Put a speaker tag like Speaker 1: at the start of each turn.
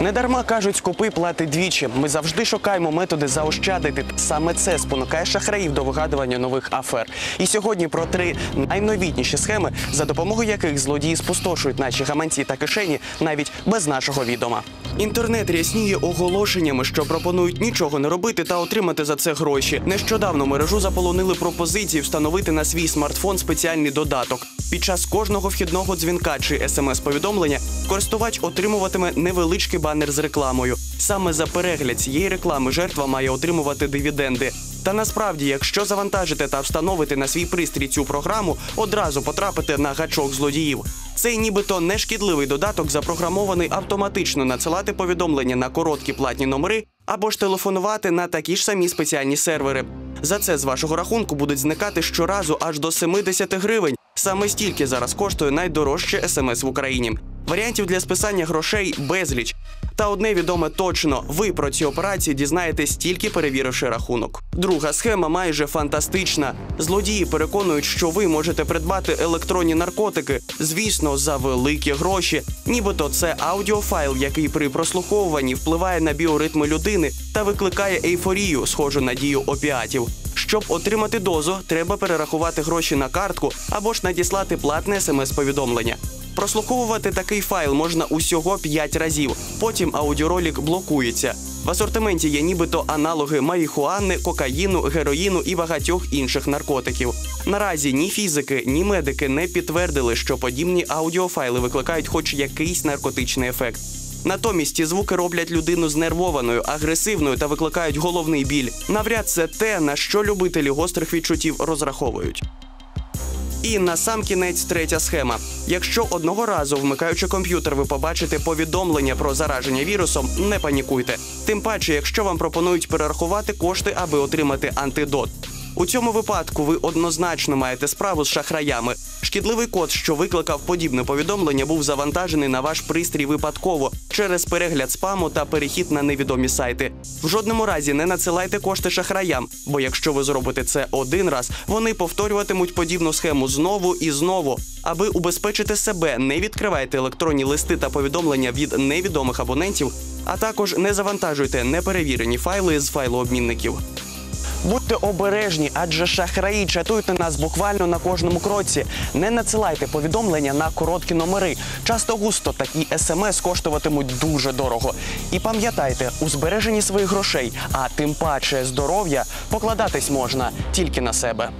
Speaker 1: Недарма кажуть, скупи плати двічі. Ми завжди шукаємо методи заощадити. Саме це спонукає шахраїв до вигадування нових афер. І сьогодні про три найновітніші схеми, за допомогою яких злодії спустошують наші гаманці та кишені навіть без нашого відома. Інтернет рясніє оголошеннями, що пропонують нічого не робити та отримати за це гроші. Нещодавно мережу заполонили пропозиції встановити на свій смартфон спеціальний додаток. Під час кожного вхідного дзвінка чи смс-повідомлення користувач отримуватиме невеличкий банер з рекламою. Саме за перегляд цієї реклами жертва має отримувати дивіденди. Та насправді, якщо завантажите та встановите на свій пристрій цю програму, одразу потрапите на гачок злодіїв. Цей нібито нешкідливий додаток запрограмований автоматично надсилати повідомлення на короткі платні номери або ж телефонувати на такі ж самі спеціальні сервери. За це з вашого рахунку будуть зникати щоразу аж до 70 гривень. Саме стільки зараз коштує найдорожче смс в Україні. Варіантів для списання грошей безліч. Та одне відоме точно: ви про ці операції дізнаєтесь тільки перевіривши рахунок. Друга схема майже фантастична. Злодії переконують, що ви можете придбати електронні наркотики, звісно, за великі гроші. Нібито це аудіофайл, який при прослуховуванні впливає на біоритми людини та викликає ейфорію, схожу на дію опіатів. Щоб отримати дозу, треба перерахувати гроші на картку або ж надіслати платне смс-повідомлення. Прослуховувати такий файл можна усього 5 разів. Потім аудіоролик блокується. В асортименті є нібито аналоги марихуани, кокаїну, героїну і багатьох інших наркотиків. Наразі ні фізики, ні медики не підтвердили, що подібні аудіофайли викликають хоч якийсь наркотичний ефект. Натомість ці звуки роблять людину знервованою, агресивною та викликають головний біль. Навряд це те, на що любителі гострих відчуттів розраховують. І на сам кінець третя схема. Якщо одного разу, вмикаючи комп'ютер, ви побачите повідомлення про зараження вірусом, не панікуйте. Тим паче, якщо вам пропонують перерахувати кошти, аби отримати антидот. У цьому випадку ви однозначно маєте справу з шахраями. Шкідливий код, що викликав подібне повідомлення, був завантажений на ваш пристрій випадково через перегляд спаму та перехід на невідомі сайти. В жодному разі не надсилайте кошти шахраям, бо якщо ви зробите це один раз, вони повторюватимуть подібну схему знову і знову. Аби убезпечити себе, не відкривайте електронні листи та повідомлення від невідомих абонентів, а також не завантажуйте неперевірені файли з файлообмінників. Будьте обережні, адже шахраї чатують на нас буквально на кожному кроці. Не надсилайте повідомлення на короткі номери. Часто густо такі смс коштуватимуть дуже дорого. І пам'ятайте, у збереженні своїх грошей, а тим паче здоров'я, покладатись можна тільки на себе.